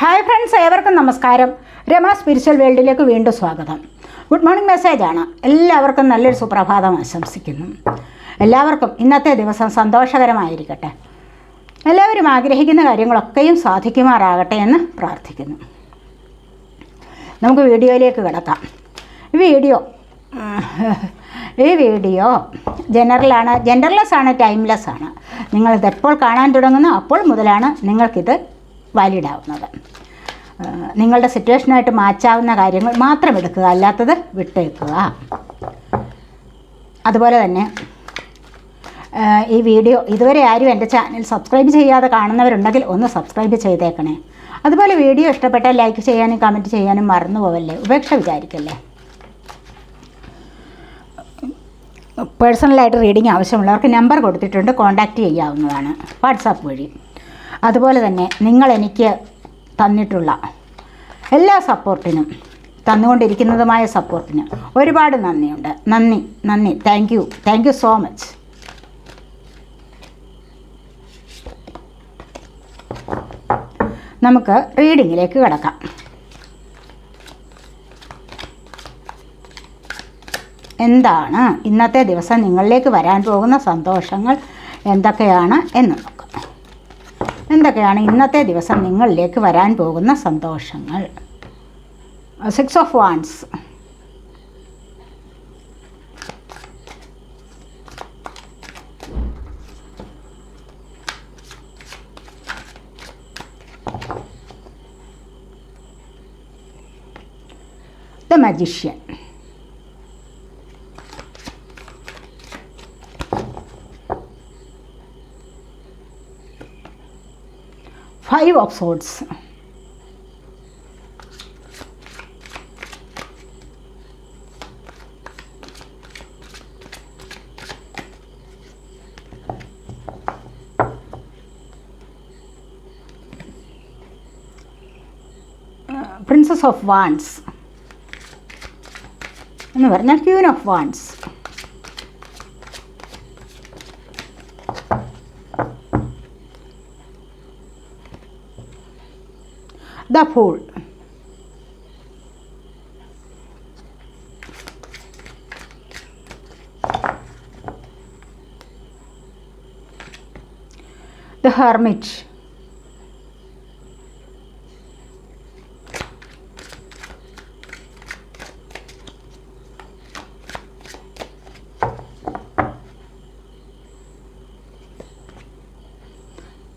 Hi friends ഏവർക്കും നമസ്കാരം. Rama spiritual വേൾഡിലേക്ക് വീണ്ടും സ്വാഗതം. ഗുഡ് മോർണിംഗ് മെസ്സേജാണ് എല്ലാവർക്കും നല്ലൊരു സുപ്രഭാതം ആശംസിക്കുന്നു. എല്ലാവർക്കും ഇന്നത്തെ ദിവസം സന്തോഷകരമായിരിക്കട്ടെ. എല്ലാവരും ആഗ്രഹിക്കുന്ന കാര്യങ്ങളൊക്കെയും സാധിക്കുമാറാകട്ടെ എന്ന് പ്രാർത്ഥിക്കുന്നു. നമുക്ക് വീഡിയോയിലേക്ക് കിടക്കാം. വീഡിയോ ഈ വീഡിയോ ജനറലാണ് ജെൻഡർലെസ് ആണ് ടൈംലെസ് ആണ്. നിങ്ങളിത് എപ്പോൾ കാണാൻ തുടങ്ങുന്നു അപ്പോൾ മുതലാണ് നിങ്ങൾക്കിത് വാലിഡ് ആവുന്നത്. നിങ്ങളുടെ സിറ്റുവേഷനായിട്ട് മാച്ചാവുന്ന കാര്യങ്ങൾ മാത്രം എടുക്കുക അല്ലാത്തത് വിട്ടേക്കുക. അതുപോലെ തന്നെ ഈ വീഡിയോ ഇതുവരെ ആരും എന്റെ ചാനൽ സബ്സ്ക്രൈബ് ചെയ്യാതെ കാണുന്നവരുണ്ടെങ്കിൽ ഒന്ന് സബ്സ്ക്രൈബ് ചെയ്തേക്കണേ. അതുപോലെ വീഡിയോ ഇഷ്ടപ്പെട്ടാൽ ലൈക്ക് ചെയ്യാനും കമന്റ് ചെയ്യാനും മറന്നു പോവല്ലേ? ഉപേക്ഷ വിചാരിക്കല്ലേ? പേഴ്സണലായിട്ട് റീഡിങ് ആവശ്യമുള്ളവർക്ക് നമ്പർ കൊടുത്തിട്ടുണ്ട് കോൺടാക്റ്റ് ചെയ്യാവുന്നതാണ്. വാട്സാപ്പ് വഴി. അതുപോലെ തന്നെ നിങ്ങൾ എനിക്ക് തന്നിട്ടുള്ള എല്ലാ സപ്പോർട്ടിനും തന്നുകൊണ്ടിരിക്കുന്നതുമായ സപ്പോർട്ടിന് ഒരുപാട് നന്ദിയുണ്ട്. നന്ദി നന്ദി. Thank you thank you so much നമുക്ക് റീഡിങ്ങിലേക്ക് കിടക്കാം. എന്താണ് ഇന്നത്തെ ദിവസം നിങ്ങളിലേക്ക് വരാൻ പോകുന്ന സന്തോഷങ്ങൾ എന്തൊക്കെയാണ് എന്ന് നോക്കാം എന്തൊക്കെയാണ് ഇന്നത്തെ ദിവസം നിങ്ങളിലേക്ക് വരാൻ പോകുന്ന സന്തോഷങ്ങൾ? Six of wands the magician five of swords princess of wands എന്ന് പറഞ്ഞാൽ queen of wands the fool the hermit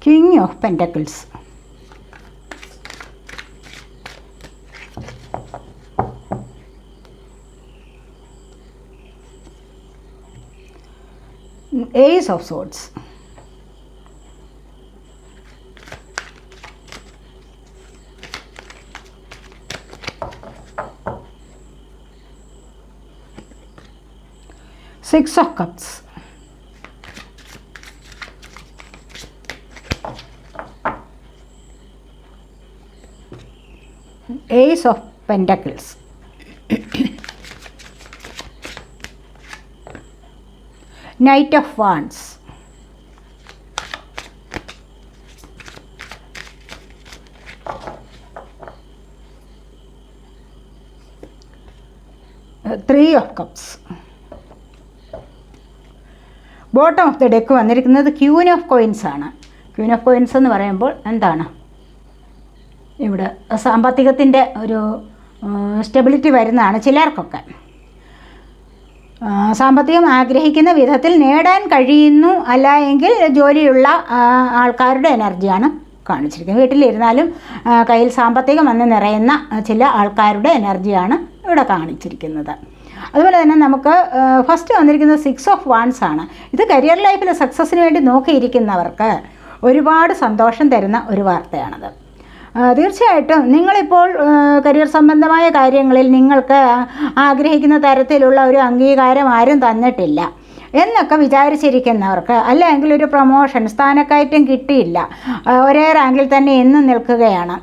king of pentacles Ace of Swords. Six of Cups. Ace of Pentacles. Knight of Wands. Three of cups. Bottom of the deck വന്നിരിക്കുന്നത് queen of coins ആണ് queen of coins എന്ന് പറയുമ്പോൾ എന്താണ് ഇവിടെ സാമ്പത്തികത്തിന്റെ ഒരു stability വരുന്നതാണ് ചിലർക്കൊക്കെ സാമ്പത്തികം ആഗ്രഹിക്കുന്ന വിധത്തിൽ നേടാൻ കഴിയുന്നു അല്ല എങ്കിൽ ജോലിയുള്ള ആൾക്കാരുടെ എനർജിയാണ് കാണിച്ചിരിക്കുന്നത്. വീട്ടിലിരുന്നാലും കയ്യിൽ സാമ്പത്തികം വന്ന് നിറയുന്ന ചില ആൾക്കാരുടെ എനർജിയാണ് ഇവിടെ കാണിച്ചിരിക്കുന്നത്. അതുപോലെ തന്നെ നമുക്ക് ഫസ്റ്റ് വന്നിരിക്കുന്നത് സിക്സ് ഓഫ് വാൺസ് ആണ്. ഇത് കരിയർ ലൈഫിൽ സക്സസ്സിന് വേണ്ടി നോക്കിയിരിക്കുന്നവർക്ക് ഒരുപാട് സന്തോഷം തരുന്ന ഒരു വാർത്തയാണത്. തീർച്ചയായിട്ടും നിങ്ങളിപ്പോൾ കരിയർ സംബന്ധമായ കാര്യങ്ങളിൽ നിങ്ങൾക്ക് ആഗ്രഹിക്കുന്ന തരത്തിലുള്ള ഒരു അംഗീകാരം ആരും തന്നിട്ടില്ല. എന്നൊക്കെ വിചാരിച്ചിരിക്കുന്നവർക്ക് അല്ലെങ്കിൽ ഒരു പ്രൊമോഷൻ സ്ഥാനക്കയറ്റം കിട്ടിയില്ല. ഒരേ റാങ്കിൽ തന്നെ എന്നും നിൽക്കുകയാണ്.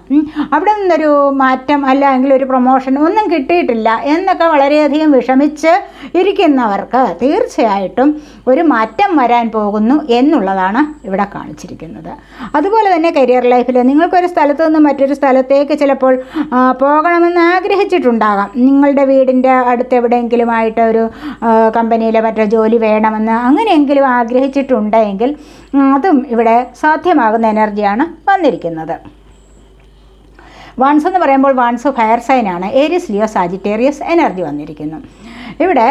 അവിടെ നിന്നൊരു മാറ്റം അല്ലെങ്കിൽ ഒരു പ്രൊമോഷൻ ഒന്നും കിട്ടിയിട്ടില്ല എന്നൊക്കെ വളരെയധികം വിഷമിച്ച് ഇരിക്കുന്നവർക്ക് തീർച്ചയായിട്ടും ഒരു മാറ്റം വരാൻ പോകുന്നു എന്നുള്ളതാണ് ഇവിടെ കാണിച്ചിരിക്കുന്നത്. അതുപോലെ തന്നെ കരിയർ ലൈഫിൽ നിങ്ങൾക്കൊരു സ്ഥലത്ത് നിന്ന് മറ്റൊരു സ്ഥലത്തേക്ക് ചിലപ്പോൾ പോകണമെന്ന് ആഗ്രഹിച്ചിട്ടുണ്ടാകാം. നിങ്ങളുടെ വീടിന്റെ അടുത്ത് എവിടെയെങ്കിലുമായിട്ട് ഒരു കമ്പനിയിലെ മറ്റോ ജോലി വേണമെന്ന് അങ്ങനെയെങ്കിലും ആഗ്രഹിച്ചിട്ടുണ്ടെങ്കിൽ അതും ഇവിടെ സാധ്യമാകുന്ന എനർജിയാണ് വന്നിരിക്കുന്നത്. വൺസ് എന്ന് പറയുമ്പോൾ വാൺസ് ഫയർ സൈനാണ് ഏരിയസ് ലിയോ സാജിറ്റേറിയസ് എനർജി വന്നിരിക്കുന്നു. ഇവിടെ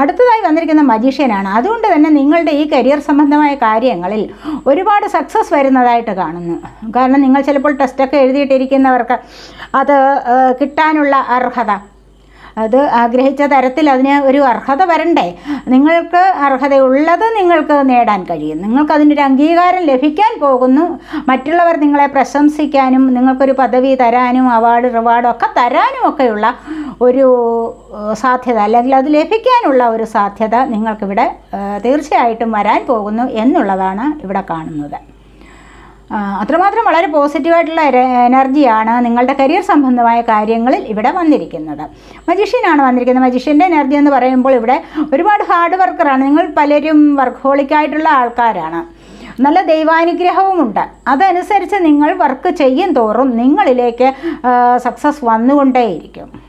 അടുത്തതായി വന്നിരിക്കുന്ന മജീഷ്യനാണ്. അതുകൊണ്ട് തന്നെ നിങ്ങളുടെ ഈ കരിയർ സംബന്ധമായ കാര്യങ്ങളിൽ ഒരുപാട് സക്സസ് വരുന്നതായിട്ട് കാണുന്നു. കാരണം നിങ്ങൾ ചിലപ്പോൾ ടെസ്റ്റൊക്കെ എഴുതിയിട്ടിരിക്കുന്നവർക്ക് അത് കിട്ടാനുള്ള അർഹത അത് ആഗ്രഹിച്ച തരത്തിൽ അതിന് ഒരു അർഹത വരണ്ടേ? നിങ്ങൾക്ക് അർഹതയുള്ളത് നിങ്ങൾക്ക് നേടാൻ കഴിയും. ഒരു അംഗീകാരം ലഭിക്കാൻ പോകുന്നു. മറ്റുള്ളവർ നിങ്ങളെ പ്രശംസിക്കാനും നിങ്ങൾക്കൊരു പദവി തരാനും അവാർഡ് റിവാർഡും ഒക്കെ തരാനും ഒക്കെയുള്ള ഒരു സാധ്യത അല്ലെങ്കിൽ അത് ലഭിക്കാനുള്ള ഒരു സാധ്യത നിങ്ങൾക്കിവിടെ തീർച്ചയായിട്ടും വരാൻ പോകുന്നു എന്നുള്ളതാണ് ഇവിടെ കാണുന്നത്. അത്രമാത്രം വളരെ പോസിറ്റീവായിട്ടുള്ള എനർജിയാണ് നിങ്ങളുടെ കരിയർ സംബന്ധമായ കാര്യങ്ങളിൽ ഇവിടെ വന്നിരിക്കുന്നത്. മജീഷ്യനാണ് വന്നിരിക്കുന്നത്. മജീഷ്യന്റെ എനർജി എന്ന് പറയുമ്പോൾ ഇവിടെ ഒരുപാട് ഹാർഡ് വർക്കറാണ് നിങ്ങൾ പലരും വർക്കഹോളിക്കായിട്ടുള്ള ആൾക്കാരാണ്. നല്ല ദൈവാനുഗ്രഹവുമുണ്ട്. അതനുസരിച്ച് നിങ്ങൾ വർക്ക് ചെയ്യും തോറും നിങ്ങളിലേക്ക് സക്സസ് വന്നുകൊണ്ടേയിരിക്കും.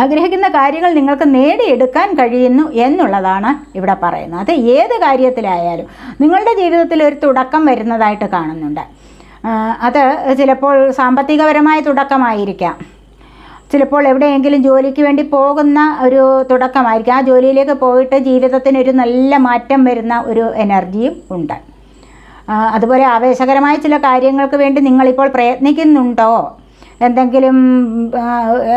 ആഗ്രഹിക്കുന്ന കാര്യങ്ങൾ നിങ്ങൾക്ക് നേടിയെടുക്കാൻ കഴിയുന്നു എന്നുള്ളതാണ് ഇവിടെ പറയുന്നത്. അത് ഏത് കാര്യത്തിലായാലും നിങ്ങളുടെ ജീവിതത്തിൽ ഒരു തുടക്കം വരുന്നതായിട്ട് കാണുന്നുണ്ട്. അത് ചിലപ്പോൾ സാമ്പത്തികപരമായ തുടക്കമായിരിക്കാം. ചിലപ്പോൾ എവിടെയെങ്കിലും ജോലിക്ക് വേണ്ടി പോകുന്ന ഒരു തുടക്കമായിരിക്കാം. ആ ജോലിയിലേക്ക് പോയിട്ട് ജീവിതത്തിനൊരു നല്ല മാറ്റം വരുന്ന ഒരു എനർജിയും ഉണ്ട്. അതുപോലെ ആവേശകരമായ ചില കാര്യങ്ങൾക്ക് വേണ്ടി നിങ്ങളിപ്പോൾ പ്രയത്നിക്കുന്നുണ്ടോ? എന്തെങ്കിലും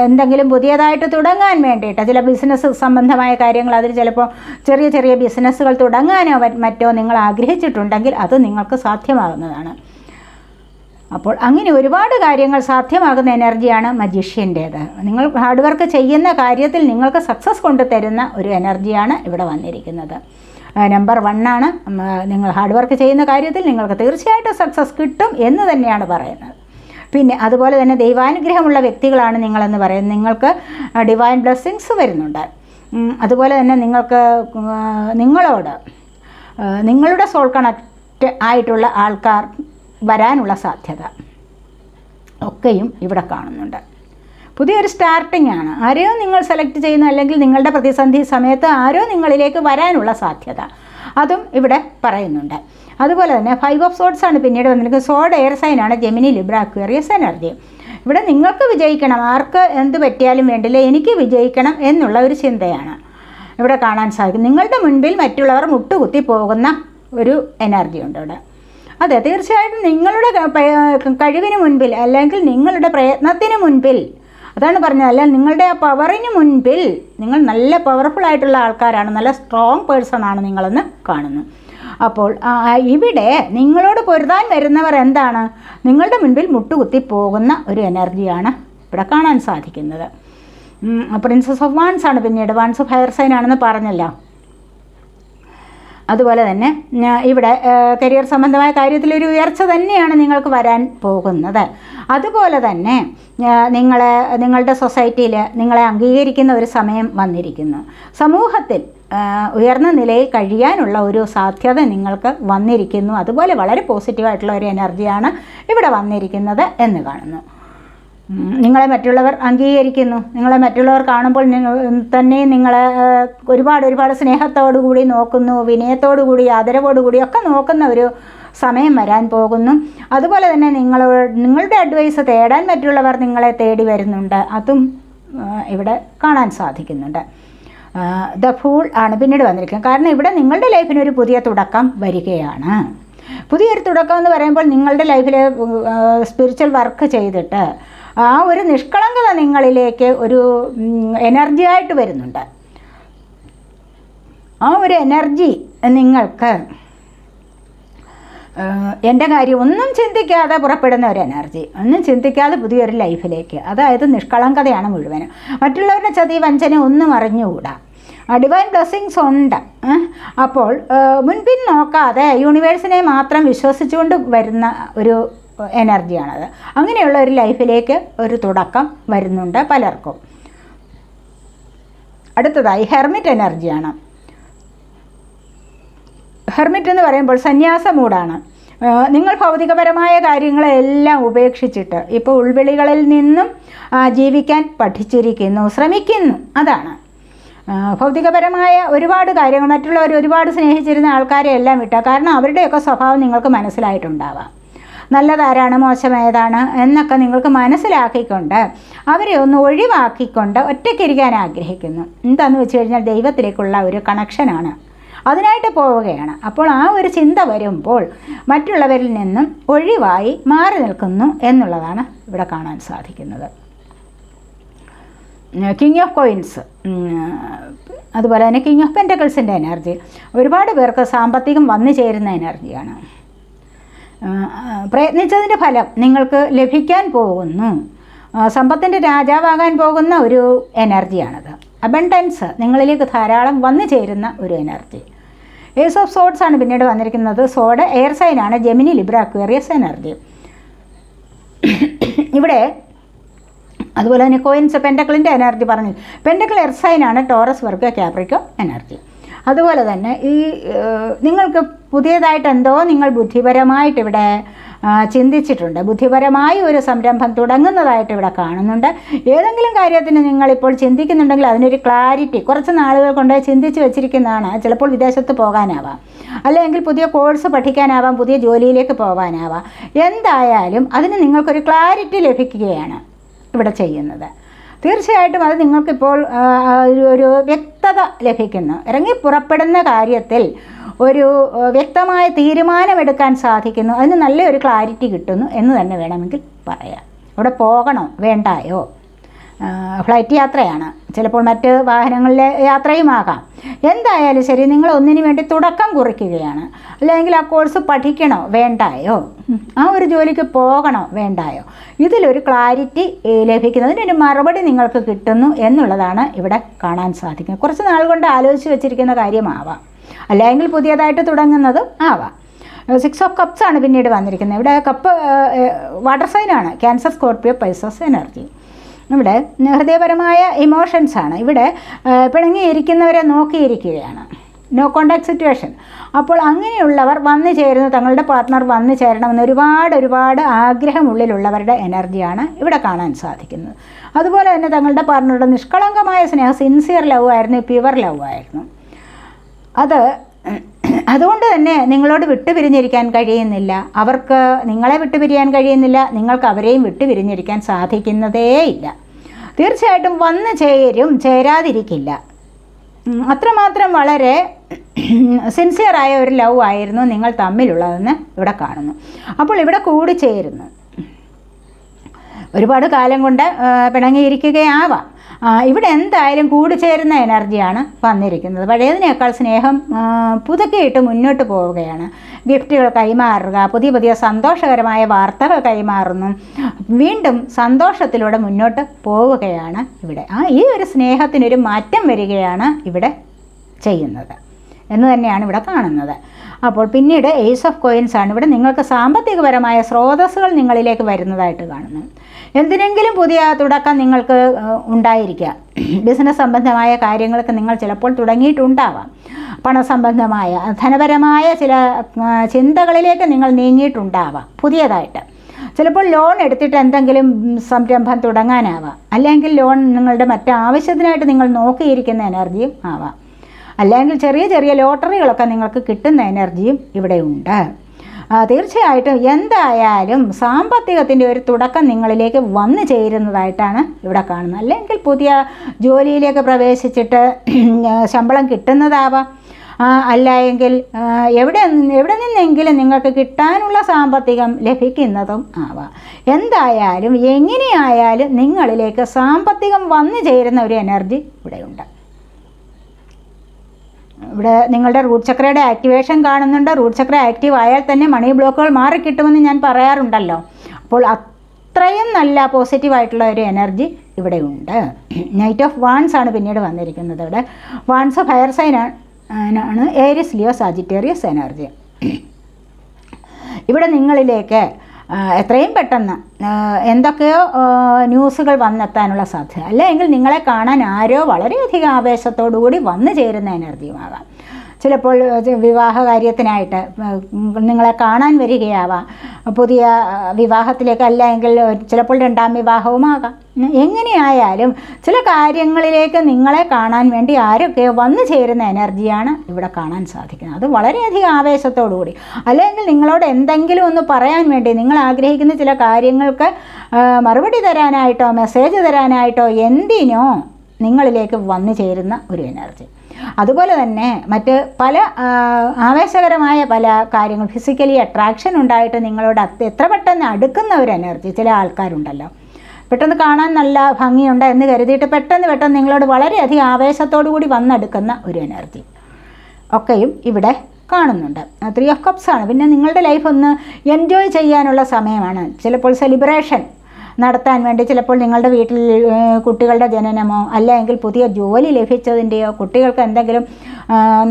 എന്തെങ്കിലും പുതിയതായിട്ട് തുടങ്ങാൻ വേണ്ടിയിട്ട് ചില ബിസിനസ് സംബന്ധമായ കാര്യങ്ങൾ അതിൽ ചിലപ്പോൾ ചെറിയ ചെറിയ ബിസിനസ്സുകൾ തുടങ്ങാനോ മറ്റോ നിങ്ങൾ ആഗ്രഹിച്ചിട്ടുണ്ടെങ്കിൽ അത് നിങ്ങൾക്ക് സാധ്യമാകുന്നതാണ്. അപ്പോൾ അങ്ങനെ ഒരുപാട് കാര്യങ്ങൾ സാധ്യമാകുന്ന എനർജിയാണ് മജീഷ്യന്റേത് നിങ്ങൾ ഹാർഡ് വർക്ക് ചെയ്യുന്ന കാര്യത്തിൽ നിങ്ങൾക്ക് സക്സസ് കൊണ്ട് തരുന്ന ഒരു എനർജിയാണ് ഇവിടെ വന്നിരിക്കുന്നത്. നമ്പർ വണ്ണാണ് നിങ്ങൾ ഹാർഡ് വർക്ക് ചെയ്യുന്ന കാര്യത്തിൽ നിങ്ങൾക്ക് തീർച്ചയായിട്ടും സക്സസ് കിട്ടും എന്ന് തന്നെയാണ് പറയുന്നത്. പിന്നെ അതുപോലെ തന്നെ ദൈവാനുഗ്രഹമുള്ള വ്യക്തികളാണ് നിങ്ങളെന്ന് പറയുന്നത്. നിങ്ങൾക്ക് ഡിവൈൻ ബ്ലെസ്സിങ്സ് വരുന്നുണ്ട്. അതുപോലെ തന്നെ നിങ്ങൾക്ക് നിങ്ങളോട് നിങ്ങളുടെ സോൾ കണക്റ്റ് ആയിട്ടുള്ള ആൾക്കാർ വരാനുള്ള സാധ്യത ഒക്കെയും ഇവിടെ കാണുന്നുണ്ട്. പുതിയൊരു സ്റ്റാർട്ടിംഗ് ആണ്. ആരെയോ നിങ്ങൾ സെലക്ട് ചെയ്യുന്ന അല്ലെങ്കിൽ നിങ്ങളുടെ പ്രതിസന്ധി സമയത്ത് ആരോ നിങ്ങളിലേക്ക് വരാനുള്ള സാധ്യത. അതും ഇവിടെ പറയുന്നുണ്ട്. അതുപോലെ തന്നെ ഫൈവ് ഓഫ് സോഡ്സ് ആണ് പിന്നീട് വന്നിരിക്കുന്നത് സോഡ് എയർ സൈൻ ആണ് ജെമിനി ലിബ്ര അക്വേറിയസ് എനർജി ഇവിടെ നിങ്ങൾക്ക് വിജയിക്കണം. ആർക്ക് എന്ത് പറ്റിയാലും വേണ്ടില്ല എനിക്ക് വിജയിക്കണം എന്നുള്ള ഒരു ചിന്തയാണ് ഇവിടെ കാണാൻ സാധിക്കും. നിങ്ങളുടെ മുൻപിൽ മറ്റുള്ളവർ മുട്ടുകുത്തി പോകുന്ന ഒരു എനർജി ഉണ്ട് ഇവിടെ. അതെ തീർച്ചയായിട്ടും നിങ്ങളുടെ കഴിവിന് മുൻപിൽ അല്ലെങ്കിൽ നിങ്ങളുടെ പ്രയത്നത്തിന് മുൻപിൽ അതാണ് പറഞ്ഞത്. അല്ല നിങ്ങളുടെ ആ പവറിന് മുൻപിൽ നിങ്ങൾ നല്ല പവർഫുൾ ആയിട്ടുള്ള ആൾക്കാരാണ് നല്ല സ്ട്രോങ് പേഴ്സൺ ആണ് നിങ്ങളെന്ന് കാണുന്നു. അപ്പോൾ ഇവിടെ നിങ്ങളോട് പൊരുതാൻ വരുന്നവർ എന്താണ്? നിങ്ങളുടെ മുൻപിൽ മുട്ടുകുത്തി പോകുന്ന ഒരു എനർജിയാണ് ഇവിടെ കാണാൻ സാധിക്കുന്നത്. പ്രിൻസസ് ഓഫ് വാൻസ് ആണ് പിന്നീട്. വാൻസ് ഓഫ് ഹയർ സൈൻ ആണെന്ന് പറഞ്ഞല്ലോ. അതുപോലെ തന്നെ ഇവിടെ കരിയർ സംബന്ധമായ കാര്യത്തിൽ ഒരു ഉയർച്ച തന്നെയാണ് നിങ്ങൾക്ക് വരാൻ പോകുന്നത്. അതുപോലെ തന്നെ നിങ്ങളെ നിങ്ങളുടെ സൊസൈറ്റിയിൽ നിങ്ങളെ അംഗീകരിക്കുന്ന ഒരു സമയം വന്നിരിക്കുന്നു. സമൂഹത്തിൽ ഉയർന്ന നിലയിൽ കഴിയാനുള്ള ഒരു സാധ്യത നിങ്ങൾക്ക് വന്നിരിക്കുന്നു. അതുപോലെ വളരെ പോസിറ്റീവായിട്ടുള്ള ഒരു എനർജിയാണ് ഇവിടെ വന്നിരിക്കുന്നത് എന്ന് കാണുന്നു. നിങ്ങളെ മറ്റുള്ളവർ അംഗീകരിക്കുന്നു. നിങ്ങളെ മറ്റുള്ളവർ കാണുമ്പോൾ തന്നെ നിങ്ങളെ ഒരുപാട് ഒരുപാട് സ്നേഹത്തോടു കൂടി നോക്കുന്നു വിനയത്തോടു കൂടി ആദരവോടു കൂടി ഒക്കെ നോക്കുന്ന ഒരു സമയം വരാൻ പോകുന്നു. അതുപോലെ തന്നെ നിങ്ങൾ നിങ്ങളുടെ അഡ്വൈസ് തേടാൻ മറ്റുള്ളവർ നിങ്ങളെ തേടി വരുന്നുണ്ട്. അതും ഇവിടെ കാണാൻ സാധിക്കുന്നുണ്ട്. ദ ഫൂൾ ആണ് പിന്നീട് വന്നിരിക്കുന്നത്. കാരണം ഇവിടെ നിങ്ങളുടെ ലൈഫിന് ഒരു പുതിയ തുടക്കം വരികയാണ്. പുതിയൊരു തുടക്കം എന്ന് പറയുമ്പോൾ നിങ്ങളുടെ ലൈഫിൽ സ്പിരിച്വൽ വർക്ക് ചെയ്തിട്ട് ആ ഒരു നിഷ്കളങ്കത നിങ്ങളിലേക്ക് ഒരു എനർജി ആയിട്ട് വരുന്നുണ്ട്. ആ ഒരു എനർജി നിങ്ങൾക്ക് എന്റെ കാര്യം ഒന്നും ചിന്തിക്കാതെ പുറപ്പെടുന്ന ഒരു എനർജി ഒന്നും ചിന്തിക്കാതെ പുതിയൊരു ലൈഫിലേക്ക് അതായത് നിഷ്കളങ്കതയാണ് മുഴുവനും. മറ്റുള്ളവരുടെ ചതി വഞ്ചന ഒന്നും അറിഞ്ഞുകൂടാ. ഡിവൈൻ ബ്ലെസ്സിങ്സ് ഉണ്ട്. അപ്പോൾ മുൻപിൻ നോക്കാതെ യൂണിവേഴ്സിനെ മാത്രം വിശ്വസിച്ചുകൊണ്ട് വരുന്ന ഒരു എനർജിയാണത് അങ്ങനെയുള്ള ഒരു ലൈഫിലേക്ക് ഒരു തുടക്കം വരുന്നുണ്ട് പലർക്കും. അടുത്തതായി ഹെർമിറ്റ് എനർജിയാണ് ഹെർമിറ്റ് എന്ന് പറയുമ്പോൾ സന്യാസ മൂടാണ് നിങ്ങൾ ഭൗതികപരമായ കാര്യങ്ങളെല്ലാം ഉപേക്ഷിച്ചിട്ട് ഇപ്പോൾ ഉൾവിളികളിൽ നിന്നും ജീവിക്കാൻ പഠിച്ചിരിക്കുന്നു ശ്രമിക്കുന്നു. അതാണ്. ഭൗതികപരമായ ഒരുപാട് കാര്യങ്ങൾ മറ്റുള്ളവർ ഒരുപാട് സ്നേഹിച്ചിരുന്ന ആൾക്കാരെ എല്ലാം വിട്ട. കാരണം അവരുടെയൊക്കെ സ്വഭാവം നിങ്ങൾക്ക് മനസ്സിലായിട്ടുണ്ടാവാം. നല്ലതാരാണ് മോശമേതാണ് എന്നൊക്കെ നിങ്ങൾക്ക് മനസ്സിലാക്കിക്കൊണ്ട് അവരെ ഒന്ന് ഒഴിവാക്കിക്കൊണ്ട് ഒറ്റയ്ക്കിരിക്കാൻ ആഗ്രഹിക്കുന്നു. എന്താണെന്ന് വെച്ച് കഴിഞ്ഞാൽ ദൈവത്തിലേക്കുള്ള ഒരു കണക്ഷനാണ്. അതിനായിട്ട് പോവുകയാണ്. അപ്പോൾ ആ ഒരു ചിന്ത വരുമ്പോൾ മറ്റുള്ളവരിൽ നിന്നും ഒഴിവായി മാറി നിൽക്കുന്നു എന്നുള്ളതാണ് ഇവിടെ കാണാൻ സാധിക്കുന്നത്. കിങ് ഓഫ് കോയിൻസ് അതുപോലെ തന്നെ കിങ് ഓഫ് പെന്റക്കിൾസിന്റെ എനർജി ഒരുപാട് പേർക്ക് സാമ്പത്തികം വന്നു ചേരുന്ന എനർജിയാണ് പ്രയത്നിച്ചതിന്റെ ഫലം നിങ്ങൾക്ക് ലഭിക്കാൻ പോകുന്നു. സമ്പത്തിന്റെ രാജാവാകാൻ പോകുന്ന ഒരു എനർജിയാണത് അബണ്ടൻസ് നിങ്ങളിലേക്ക് ധാരാളം വന്നു ചേരുന്ന ഒരു എനർജി ഏസ് ഓഫ് സോഡ്സ് ആണ് പിന്നീട് വന്നിരിക്കുന്നത്. സോഡ് എയർ സൈനാണ് ജെമിനി ലിബ്ര അക്വേറിയസ് എനർജി ഇവിടെ അതുപോലെ തന്നെ കോയിൻസ് പെൻഡക്കിളിന്റെ എനർജി പറഞ്ഞു. പെൻഡക്കിൾ എർസൈനാണ് ടോറസ് വർഗ ക്യാപ്രിക്കോ എനർജി അതുപോലെ തന്നെ ഈ നിങ്ങൾക്ക് പുതിയതായിട്ട് എന്തോ നിങ്ങൾ ബുദ്ധിപരമായിട്ട് ഇവിടെ ചിന്തിച്ചിട്ടുണ്ട്. ബുദ്ധിപരമായി ഒരു സംരംഭം തുടങ്ങുന്നതായിട്ട് ഇവിടെ കാണുന്നുണ്ട്. ഏതെങ്കിലും കാര്യത്തിന് നിങ്ങളിപ്പോൾ ചിന്തിക്കുന്നുണ്ടെങ്കിൽ അതിനൊരു ക്ലാരിറ്റി കുറച്ച് നാളുകൾ കൊണ്ട് ചിന്തിച്ച് വെച്ചിരിക്കുന്നതാണ്. ചിലപ്പോൾ വിദേശത്ത് പോകാനാവാം. അല്ലെങ്കിൽ പുതിയ കോഴ്സ് പഠിക്കാനാവാം പുതിയ ജോലിയിലേക്ക് പോകാനാവാം എന്തായാലും അതിന് നിങ്ങൾക്കൊരു ക്ലാരിറ്റി ലഭിക്കുകയാണ്. ഇവിടെ ചെയ്യുന്നത്. തീർച്ചയായിട്ടും അത് നിങ്ങൾക്കിപ്പോൾ ഒരു ഒരു വ്യക്തത ലഭിക്കുന്നു. ഇറങ്ങി പുറപ്പെടുന്ന കാര്യത്തിൽ ഒരു വ്യക്തമായ തീരുമാനമെടുക്കാൻ സാധിക്കുന്നു. അതിന് നല്ലൊരു ക്ലാരിറ്റി കിട്ടുന്നു എന്ന് തന്നെ വേണമെങ്കിൽ പറയാം. അവിടെ പോകണോ? വേണ്ടായോ? ഫ്ലൈറ്റ് യാത്രയാണ്. ചിലപ്പോൾ മറ്റ് വാഹനങ്ങളിലെ യാത്രയുമാകാം എന്തായാലും ശരി നിങ്ങൾ ഒന്നിനു വേണ്ടി തുടക്കം കുറിക്കുകയാണ്. അല്ലെങ്കിൽ ആ കോഴ്സ് പഠിക്കണോ വേണ്ടായോ? ആ ഒരു ജോലിക്ക് പോകണോ വേണ്ടായോ? ഇതിലൊരു ക്ലാരിറ്റി ലഭിക്കുന്നതിന് ഒരു മറുപടി നിങ്ങൾക്ക് കിട്ടുന്നു എന്നുള്ളതാണ് ഇവിടെ കാണാൻ സാധിക്കുന്നത്. കുറച്ച് നാൾ കൊണ്ട് ആലോചിച്ച് വെച്ചിരിക്കുന്ന കാര്യമാവാം. അല്ലെങ്കിൽ പുതിയതായിട്ട് തുടങ്ങുന്നതും ആവാം. സിക്സ് ഓഫ് കപ്സ് ആണ് പിന്നീട് വന്നിരിക്കുന്നത്. ഇവിടെ കപ്പ് വാട്ടർ സൈനാണ് ക്യാൻസർ സ്കോർപ്പിയോ പൈസസ് എനർജി ഇവിടെ ഹൃദയപരമായ ഇമോഷൻസാണ് ഇവിടെ പിണങ്ങിയിരിക്കുന്നവരെ നോക്കിയിരിക്കുകയാണ്. നോ കോണ്ടാക്ട് സിറ്റുവേഷൻ അപ്പോൾ അങ്ങനെയുള്ളവർ വന്നു ചേരുന്ന തങ്ങളുടെ പാർട്ട്ണർ വന്നു ചേരണമെന്ന് ഒരുപാട് ഒരുപാട് ആഗ്രഹമുള്ളിലുള്ളവരുടെ എനർജിയാണ് ഇവിടെ കാണാൻ സാധിക്കുന്നത്. അതുപോലെ തന്നെ തങ്ങളുടെ പാർട്ട്ണറുടെ നിഷ്കളങ്കമായ സ്നേഹം സിൻസിയർ ലവ് ആയിരുന്നു പ്യുവർ ലവ് ആയിരുന്നു. അത് അതുകൊണ്ട് തന്നെ നിങ്ങളോട് വിട്ടുപിരിഞ്ഞിരിക്കാൻ കഴിയുന്നില്ല. അവർക്ക് നിങ്ങളെ വിട്ടുപിരിയാൻ കഴിയുന്നില്ല. നിങ്ങൾക്ക് അവരെയും വിട്ടുപിരിഞ്ഞിരിക്കാൻ സാധിക്കുന്നതേയില്ല തീർച്ചയായിട്ടും വന്ന് ചേരും ചേരാതിരിക്കില്ല. അത്രമാത്രം വളരെ സിൻസിയറായ ഒരു ലവ് ആയിരുന്നു നിങ്ങൾ തമ്മിലുള്ളതെന്ന് ഇവിടെ കാണുന്നു. അപ്പോൾ ഇവിടെ കൂടി ചേരുന്നു. ഒരുപാട് കാലം കൊണ്ട് പിണങ്ങിയിരിക്കുകയാവാം. ഇവിടെ എന്തായാലും കൂടിച്ചേരുന്ന എനർജിയാണ് വന്നിരിക്കുന്നത്. പഴയതിനേക്കാൾ സ്നേഹം പുതുക്കിയിട്ട് മുന്നോട്ട് പോവുകയാണ്. ഗിഫ്റ്റുകൾ കൈമാറുക പുതിയ പുതിയ സന്തോഷകരമായ വാർത്തകൾ കൈമാറുന്നു. വീണ്ടും സന്തോഷത്തിലൂടെ മുന്നോട്ട് പോവുകയാണ് ഇവിടെ. ആ ഈ ഒരു സ്നേഹത്തിനൊരു മാറ്റം വരികയാണ് ഇവിടെ ചെയ്യുന്നത്. എന്ന് തന്നെയാണ് ഇവിടെ കാണുന്നത്. അപ്പോൾ പിന്നീട് ഏസ് ഓഫ് കോയിൻസ് ആണ് ഇവിടെ നിങ്ങൾക്ക് സാമ്പത്തികപരമായ സ്രോതസ്സുകൾ നിങ്ങളിലേക്ക് വരുന്നതായിട്ട് കാണുന്നു എന്തിനെങ്കിലും പുതിയ തുടക്കം നിങ്ങൾക്ക് ഉണ്ടായിരിക്കാം. ബിസിനസ് സംബന്ധമായ കാര്യങ്ങളൊക്കെ നിങ്ങൾ ചിലപ്പോൾ തുടങ്ങിയിട്ടുണ്ടാവാം. പണസംബന്ധമായ ധനപരമായ ചില ചിന്തകളിലേക്ക് നിങ്ങൾ നീങ്ങിയിട്ടുണ്ടാവാം പുതിയതായിട്ട്. ചിലപ്പോൾ ലോൺ എടുത്തിട്ട് എന്തെങ്കിലും സംരംഭം തുടങ്ങാനാവാം. അല്ലെങ്കിൽ ലോൺ നിങ്ങളുടെ മറ്റാവശ്യത്തിനായിട്ട് നിങ്ങൾ നോക്കിയിരിക്കുന്ന എനർജിയും ആവാം. അല്ലെങ്കിൽ ചെറിയ ചെറിയ ലോട്ടറികളൊക്കെ നിങ്ങൾക്ക് കിട്ടുന്ന എനർജിയും ഇവിടെയുണ്ട് തീർച്ചയായിട്ടും എന്തായാലും സാമ്പത്തികത്തിന്റെ ഒരു തുടക്കം നിങ്ങളിലേക്ക് വന്നു ചേരുന്നതായിട്ടാണ് ഇവിടെ കാണുന്നത്. അല്ലെങ്കിൽ പുതിയ ജോലിയിലേക്ക് പ്രവേശിച്ചിട്ട് ശമ്പളം കിട്ടുന്നതാവാം. അല്ല എങ്കിൽ എവിടെ എവിടെ നിന്നെങ്കിലും നിങ്ങൾക്ക് കിട്ടാനുള്ള സാമ്പത്തികം ലഭിക്കുന്നതും ആവാം. എന്തായാലും എങ്ങനെയായാലും നിങ്ങളിലേക്ക് സാമ്പത്തികം വന്നു ചേരുന്ന ഒരു എനർജി ഇവിടെയുണ്ട് ഇവിടെ നിങ്ങളുടെ റൂട്ട് ചക്രയുടെ ആക്ടിവേഷൻ കാണുന്നുണ്ട്. റൂട്ട് ചക്ര ആക്റ്റീവ് ആയാൽ തന്നെ മണി ബ്ലോക്കുകൾ മാറി കിട്ടുമെന്ന് ഞാൻ പറയാറുണ്ടല്ലോ. അപ്പോൾ അത്രയും നല്ല പോസിറ്റീവായിട്ടുള്ള ഒരു എനർജി ഇവിടെ ഉണ്ട്. നൈറ്റ് ഓഫ് വാൺസ് ആണ് പിന്നീട് വന്നിരിക്കുന്നത് ഇവിടെ. വാൺസ് ഫയർ സൈൻ ആണ് ഏരിയസ് ലിയോ സാജിറ്റേറിയസ് എനർജി ഇവിടെ നിങ്ങളിലേക്ക് എത്രയും പെട്ടെന്ന് എന്തൊക്കെയോ ന്യൂസുകൾ വന്നെത്താനുള്ള സാധ്യത. അല്ലെങ്കിൽ നിങ്ങളെ കാണാൻ ആരോ വളരെയധികം ആവേശത്തോടു കൂടി വന്നു ചേരുന്ന എനർജിയുമാകാം. ചിലപ്പോൾ വിവാഹ കാര്യത്തിനായിട്ട് നിങ്ങളെ കാണാൻ വരികയാവാം. പുതിയ വിവാഹത്തിലേക്ക് അല്ലെങ്കിൽ ചിലപ്പോൾ രണ്ടാം വിവാഹവുമാകാം. എങ്ങനെയായാലും ചില കാര്യങ്ങളിലേക്ക് നിങ്ങളെ കാണാൻ വേണ്ടി ആരൊക്കെ വന്നു ചേരുന്ന എനർജിയാണ് ഇവിടെ കാണാൻ സാധിക്കുന്നത്. അത് വളരെയധികം ആവേശത്തോടു കൂടി അല്ലെങ്കിൽ നിങ്ങളോട് എന്തെങ്കിലും ഒന്ന് പറയാൻ വേണ്ടി നിങ്ങൾ ആഗ്രഹിക്കുന്ന ചില കാര്യങ്ങൾക്ക് മറുപടി തരാനായിട്ടോ മെസ്സേജ് തരാനായിട്ടോ എന്തിനോ നിങ്ങളിലേക്ക് വന്നു ചേരുന്ന ഒരു എനർജി. അതുപോലെ തന്നെ മറ്റ് പല ആവേശകരമായ പല കാര്യങ്ങൾ ഫിസിക്കലി അട്രാക്ഷൻ ഉണ്ടായിട്ട് നിങ്ങളോട് എത്ര പെട്ടെന്ന് അടുക്കുന്ന ഒരു എനർജി ചില ആൾക്കാരുണ്ടല്ലോ. പെട്ടെന്ന് കാണാൻ നല്ല ഭംഗിയുണ്ട് എന്ന് കരുതിയിട്ട് പെട്ടെന്ന് പെട്ടെന്ന് നിങ്ങളോട് വളരെയധികം ആവേശത്തോടു കൂടി വന്നെടുക്കുന്ന ഒരു എനർജി ഒക്കെയും ഇവിടെ കാണുന്നുണ്ട്. ത്രീ ഓഫ് കപ്സ് ആണ്. പിന്നെ നിങ്ങളുടെ ലൈഫ് ഒന്ന് എൻജോയ് ചെയ്യാനുള്ള സമയമാണ്. ചിലപ്പോൾ സെലിബ്രേഷൻ നടത്താൻ വേണ്ടി ചിലപ്പോൾ നിങ്ങളുടെ വീട്ടിൽ കുട്ടികളുടെ ജനനമോ അല്ലെങ്കിൽ പുതിയ ജോലി ലഭിച്ചതിന്റെയോ കുട്ടികൾക്ക് എന്തെങ്കിലും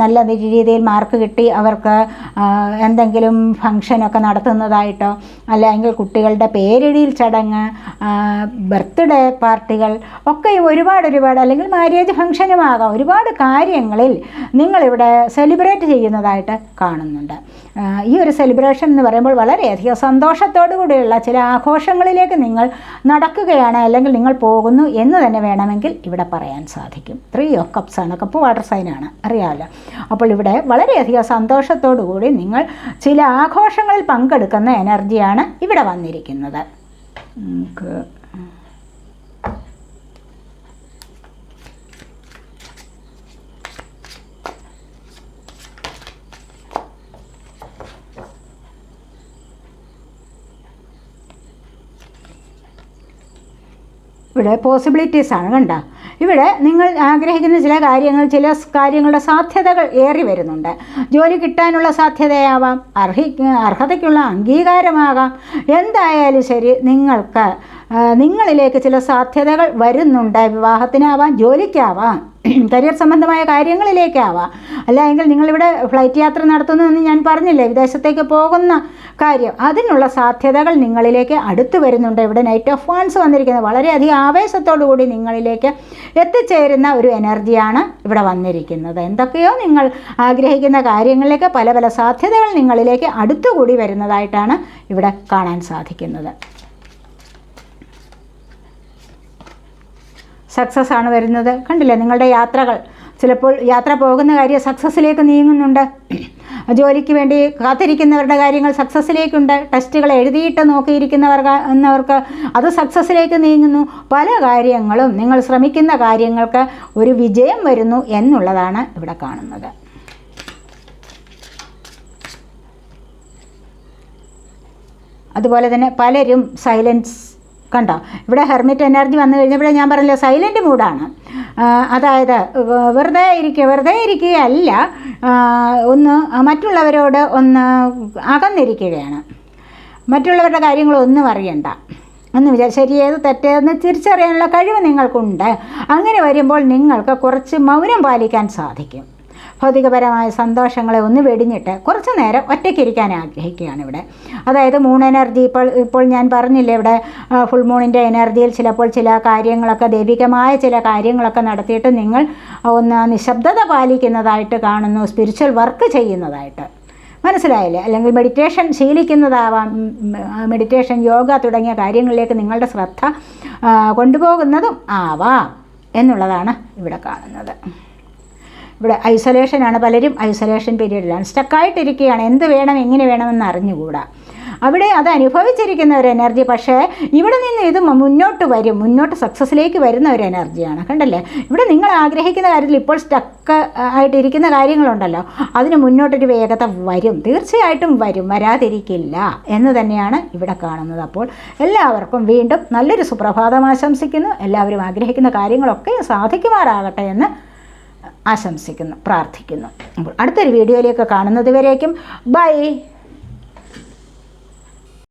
നല്ല രീതിയിൽ മാർക്ക് കിട്ടി അവർക്ക് എന്തെങ്കിലും ഫങ്ഷനൊക്കെ നടത്തുന്നതായിട്ടോ അല്ലെങ്കിൽ കുട്ടികളുടെ പേരിടിയിൽ ചടങ്ങ് ബർത്ത്ഡേ പാർട്ടികൾ ഒക്കെ ഒരുപാട് ഒരുപാട് അല്ലെങ്കിൽ മാര്യേജ് ഫംഗ്ഷനുമാകാം ഒരുപാട് കാര്യങ്ങളിൽ നിങ്ങളിവിടെ സെലിബ്രേറ്റ് ചെയ്യുന്നതായിട്ട് കാണുന്നുണ്ട്. ഈ ഒരു സെലിബ്രേഷൻ എന്ന് പറയുമ്പോൾ വളരെയധികം സന്തോഷത്തോടു കൂടിയുള്ള ചില ആഘോഷങ്ങളിലേക്ക് നിങ്ങൾ നടക്കുകയാണ് അല്ലെങ്കിൽ നിങ്ങൾ പോകുന്നു എന്ന് തന്നെ വേണമെങ്കിൽ ഇവിടെ പറയാൻ സാധിക്കും. ത്രീ ഓഫ് കപ്സ് ആണ്. കപ്പ് വാട്ടർ സൈനാണ് അറിയാമല്ലോ അപ്പോൾ ഇവിടെ വളരെയധികം സന്തോഷത്തോടു കൂടി നിങ്ങൾ ചില ആഘോഷങ്ങളിൽ പങ്കെടുക്കുന്ന എനർജിയാണ് ഇവിടെ വന്നിരിക്കുന്നത്. നമുക്ക് ഇവിടെ പോസിബിലിറ്റീസ് ആണ് കണ്ട. ഇവിടെ നിങ്ങൾ ആഗ്രഹിക്കുന്ന ചില കാര്യങ്ങൾ ചില കാര്യങ്ങളുടെ സാധ്യതകൾ ഏറി വരുന്നുണ്ട്. ജോലി കിട്ടാനുള്ള സാധ്യതയാവാം അർഹി അർഹതയ്ക്കുള്ള അംഗീകാരമാകാം. എന്തായാലും ശരി നിങ്ങൾക്ക് നിങ്ങളിലേക്ക് ചില സാധ്യതകൾ വരുന്നുണ്ട്. വിവാഹത്തിനാവാം ജോലിക്കാവാം. കരിയർ സംബന്ധമായ കാര്യങ്ങളിലേക്കാവാം. അല്ല എങ്കിൽ നിങ്ങളിവിടെ ഫ്ലൈറ്റ് യാത്ര നടത്തുന്നു എന്ന് ഞാൻ പറഞ്ഞില്ലേ വിദേശത്തേക്ക് പോകുന്ന കാര്യം. അതിനുള്ള സാധ്യതകൾ നിങ്ങളിലേക്ക് അടുത്തു വരുന്നുണ്ട്. ഇവിടെ നൈറ്റ് ഓഫ് വാൻസ് വന്നിരിക്കുന്നത്. വളരെയധികം ആവേശത്തോടു കൂടി നിങ്ങളിലേക്ക് എത്തിച്ചേരുന്ന ഒരു എനർജിയാണ് ഇവിടെ വന്നിരിക്കുന്നത്. എന്തൊക്കെയോ നിങ്ങൾ ആഗ്രഹിക്കുന്ന കാര്യങ്ങളിലേക്ക് പല പല സാധ്യതകൾ നിങ്ങളിലേക്ക് അടുത്തുകൂടി വരുന്നതായിട്ടാണ് ഇവിടെ കാണാൻ സാധിക്കുന്നത്. സക്സസ് ആണ് വരുന്നത്. കണ്ടില്ലേ? നിങ്ങളുടെ യാത്രകൾ. ചിലപ്പോൾ യാത്ര പോകുന്ന കാര്യം സക്സസ്സിലേക്ക് നീങ്ങുന്നുണ്ട്. ജോലിക്ക് വേണ്ടി കാത്തിരിക്കുന്നവരുടെ കാര്യങ്ങൾ സക്സസ്സിലേക്കുണ്ട് ടെസ്റ്റുകൾ എഴുതിയിട്ട് നോക്കിയിരിക്കുന്നവർ എന്നവർക്ക് അത് സക്സസ്സിലേക്ക് നീങ്ങുന്നു. പല കാര്യങ്ങളും നിങ്ങൾ ശ്രമിക്കുന്ന കാര്യങ്ങൾക്ക് ഒരു വിജയം വരുന്നു എന്നുള്ളതാണ് ഇവിടെ കാണുന്നത്. അതുപോലെ തന്നെ പലരും സൈലൻസ് കണ്ടോ? ഇവിടെ ഹെർമിറ്റ് എനർജി വന്നു കഴിഞ്ഞപ്പോഴേ ഞാൻ പറഞ്ഞല്ലോ സൈലന്റ് മൂഡാണ് അതായത് വെറുതെ ഇരിക്കുക വെറുതെ ഇരിക്കുകയല്ല ഒന്ന് മറ്റുള്ളവരോട് ഒന്ന് അകന്നിരിക്കുകയാണ്. മറ്റുള്ളവരുടെ കാര്യങ്ങളൊന്നും അറിയണ്ട എന്ന് വിചാരിച്ചു ശരിയേത് തെറ്റേതെന്ന് തിരിച്ചറിയാനുള്ള കഴിവ് നിങ്ങൾക്കുണ്ട്. അങ്ങനെ വരുമ്പോൾ നിങ്ങൾക്ക് കുറച്ച് മൗനം പാലിക്കാൻ സാധിക്കും. ഭൗതികപരമായ സന്തോഷങ്ങളെ ഒന്ന് വെടിഞ്ഞിട്ട് കുറച്ച് നേരം ഒറ്റയ്ക്കിരിക്കാൻ ആഗ്രഹിക്കുകയാണ് ഇവിടെ. അതായത് മൂൺ എനർജി ഇപ്പോൾ ഇപ്പോൾ ഞാൻ പറഞ്ഞില്ലേ ഇവിടെ ഫുൾ മൂണിന്റെ എനർജിയിൽ ചിലപ്പോൾ ചില കാര്യങ്ങളൊക്കെ ദൈവികമായ ചില കാര്യങ്ങളൊക്കെ നടത്തിയിട്ട് നിങ്ങൾ ഒന്ന് നിശബ്ദത പാലിക്കുന്നതായിട്ട് കാണുന്നു സ്പിരിച്വൽ വർക്ക് ചെയ്യുന്നതായിട്ട്. മനസ്സിലായില്ലേ? അല്ലെങ്കിൽ മെഡിറ്റേഷൻ ശീലിക്കുന്നതാവാം മെഡിറ്റേഷൻ യോഗ തുടങ്ങിയ കാര്യങ്ങളിലേക്ക് നിങ്ങളുടെ ശ്രദ്ധ കൊണ്ടുപോകുന്നതും ആവാം എന്നുള്ളതാണ് ഇവിടെ കാണുന്നത്. ഇവിടെ ഐസൊലേഷനാണ് പലരും ഐസൊലേഷൻ പീരീഡിലാണ് സ്റ്റക്കായിട്ടിരിക്കുകയാണ് എന്ത് വേണം എങ്ങനെ വേണമെന്ന് അറിഞ്ഞുകൂടാ. അവിടെ അത് അനുഭവിച്ചിരിക്കുന്ന ഒരു എനർജി പക്ഷേ ഇവിടെ നിന്ന് ഇത് മുന്നോട്ട് വരും. മുന്നോട്ട് സക്സസ്സിലേക്ക് വരുന്ന ഒരു എനർജിയാണ് കണ്ടല്ലേ? ഇവിടെ നിങ്ങൾ ആഗ്രഹിക്കുന്ന കാര്യത്തിൽ ഇപ്പോൾ സ്റ്റക്ക് ആയിട്ടിരിക്കുന്ന കാര്യങ്ങളുണ്ടല്ലോ. അതിന് മുന്നോട്ടൊരു വേഗത വരും. തീർച്ചയായിട്ടും വരും. വരാതിരിക്കില്ല എന്ന് തന്നെയാണ് ഇവിടെ കാണുന്നത്. അപ്പോൾ എല്ലാവർക്കും വീണ്ടും നല്ലൊരു സുപ്രഭാതം ആശംസിക്കുന്നു. എല്ലാവരും ആഗ്രഹിക്കുന്ന കാര്യങ്ങളൊക്കെ സാധിക്കുമാറാകട്ടെ എന്ന് ആശംസിക്കുന്നു പ്രാർത്ഥിക്കുന്നു. അപ്പോൾ അടുത്തൊരു വീഡിയോയിലേക്ക് കാണുന്നത് വരേക്കും. ബൈ.